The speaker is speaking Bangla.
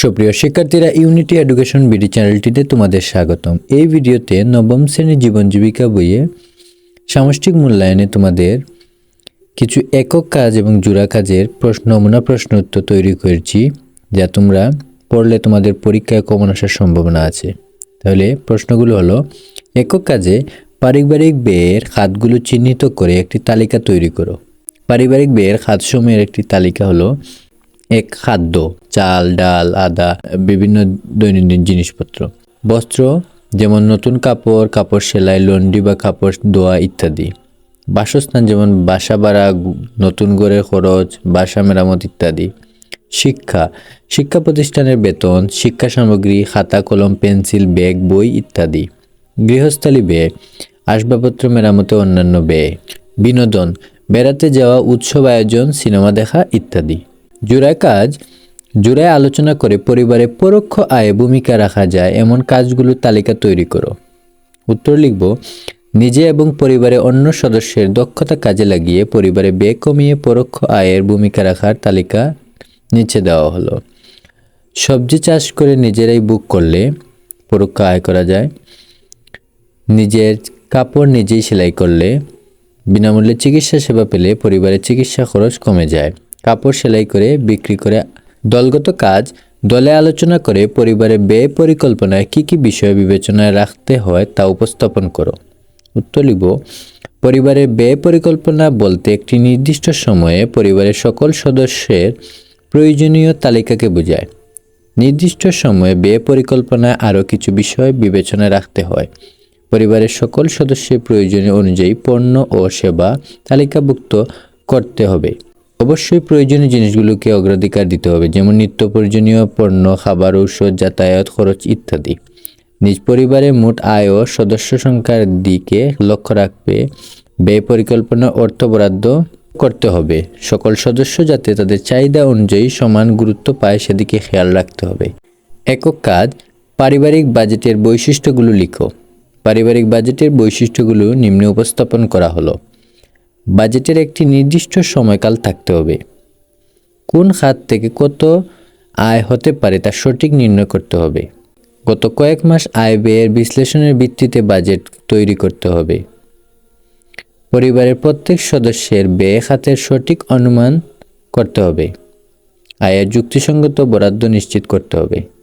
সুপ্রিয় শিক্ষার্থীরা ইউনিটি এডুকেশন বিডি চ্যানেলটিতে তোমাদের স্বাগতম। এই ভিডিওতে নবম শ্রেণির জীবন জীবিকা বইয়ে সামষ্টিক মূল্যায়নে তোমাদের কিছু একক কাজ এবং জোড়া কাজের প্রশ্ন, নমুনা প্রশ্ন উত্তর তৈরি করেছি, যা তোমরা পড়লে তোমাদের পরীক্ষায় কমন আসার সম্ভাবনা আছে। তাহলে প্রশ্নগুলো হলো, একক কাজে পারিবারিক ব্যয়ের খাতগুলো চিহ্নিত করে একটি তালিকা তৈরি করো। পারিবারিক ব্যয়ের খাতসমূহের একটি তালিকা হলো এক খাদ্য, চাল, ডাল, আদা, বিভিন্ন দৈনন্দিন জিনিসপত্র। বস্ত্র, যেমন নতুন কাপড় কাপড় সেলাই, লন্ড্রি বা কাপড় ধোয়া ইত্যাদি। বাসস্থান, যেমন বাসা ভাড়া, নতুন ঘরের খরচ, বাসা মেরামত ইত্যাদি। শিক্ষা শিক্ষা প্রতিষ্ঠানের বেতন, শিক্ষা সামগ্রী, খাতা, কলম, পেন্সিল, ব্যাগ, বই ইত্যাদি। গৃহস্থালী ব্যয়, আসবাবপত্র মেরামতে অন্যান্য ব্যয়। বিনোদন, বেড়াতে যাওয়া, উৎসব, আয়োজন, সিনেমা দেখা ইত্যাদি। জোড়ায় কাজ, জোড়ায় আলোচনা করে পরিবারে পরোক্ষ আয়ে ভূমিকা রাখা যায়, এমন কাজগুলোর তালিকা তৈরি করো। উত্তর লিখব, নিজে এবং পরিবারে অন্য সদস্যের দক্ষতা কাজে লাগিয়ে পরিবারে ব্যয় কমিয়ে পরোক্ষ আয়ের ভূমিকা রাখার তালিকা নিচে দেওয়া হলো। সবজি চাষ করে নিজেরাই বুক করলে পরোক্ষ আয় করা যায়। নিজের কাপড় নিজেই সেলাই করলে বিনামূল্যে চিকিৎসা সেবা পেলে পরিবারের চিকিৎসা খরচ কমে যায়। কাপড় সেলাই করে বিক্রি করে দলগত কাজ, দলে আলোচনা করে পরিবারের ব্যয় পরিকল্পনায় কী কী বিষয় বিবেচনায় রাখতে হয় তা উপস্থাপন করো। উত্তর লিখব পরিবারের ব্যয় পরিকল্পনা বলতে একটি নির্দিষ্ট সময়ে পরিবারের সকল সদস্যের প্রয়োজনীয় তালিকাকে বোঝায়। নির্দিষ্ট সময়ে ব্যয় পরিকল্পনায় আরও কিছু বিষয় বিবেচনায় রাখতে হয়। পরিবারের সকল সদস্যের প্রয়োজনীয় অনুযায়ী পণ্য ও সেবা তালিকাভুক্ত করতে হবে। অবশ্যই প্রয়োজনীয় জিনিসগুলোকে অগ্রাধিকার দিতে হবে, যেমন নিত্য প্রয়োজনীয় পণ্য, খাবার, ঔষধ, যাতায়াত, খরচ ইত্যাদি। নিজ পরিবারের মোট আয় ও সদস্য সংখ্যার দিকে লক্ষ্য রাখবে, ব্যয় পরিকল্পনা অর্থ বরাদ্দ করতে হবে। সকল সদস্য যাতে তাদের চাহিদা অনুযায়ী সমান গুরুত্ব পায়, সেদিকে খেয়াল রাখতে হবে। একক কাজ, পারিবারিক বাজেটের বৈশিষ্ট্যগুলো লিখো। পারিবারিক বাজেটের বৈশিষ্ট্যগুলো নিম্নে উপস্থাপন করা হলো। বাজেটের একটি নির্দিষ্ট সময়কাল থাকতে হবে। কোন খাত থেকে কত আয় হতে পারে তা সঠিক নির্ণয় করতে হবে। গত কয়েক মাস আয় ব্যয়ের বিশ্লেষণের ভিত্তিতে বাজেট তৈরি করতে হবে। পরিবারের প্রত্যেক সদস্যের ব্যয় খাতের সঠিক অনুমান করতে হবে। আয়ের যুক্তিসঙ্গত বরাদ্দ নিশ্চিত করতে হবে।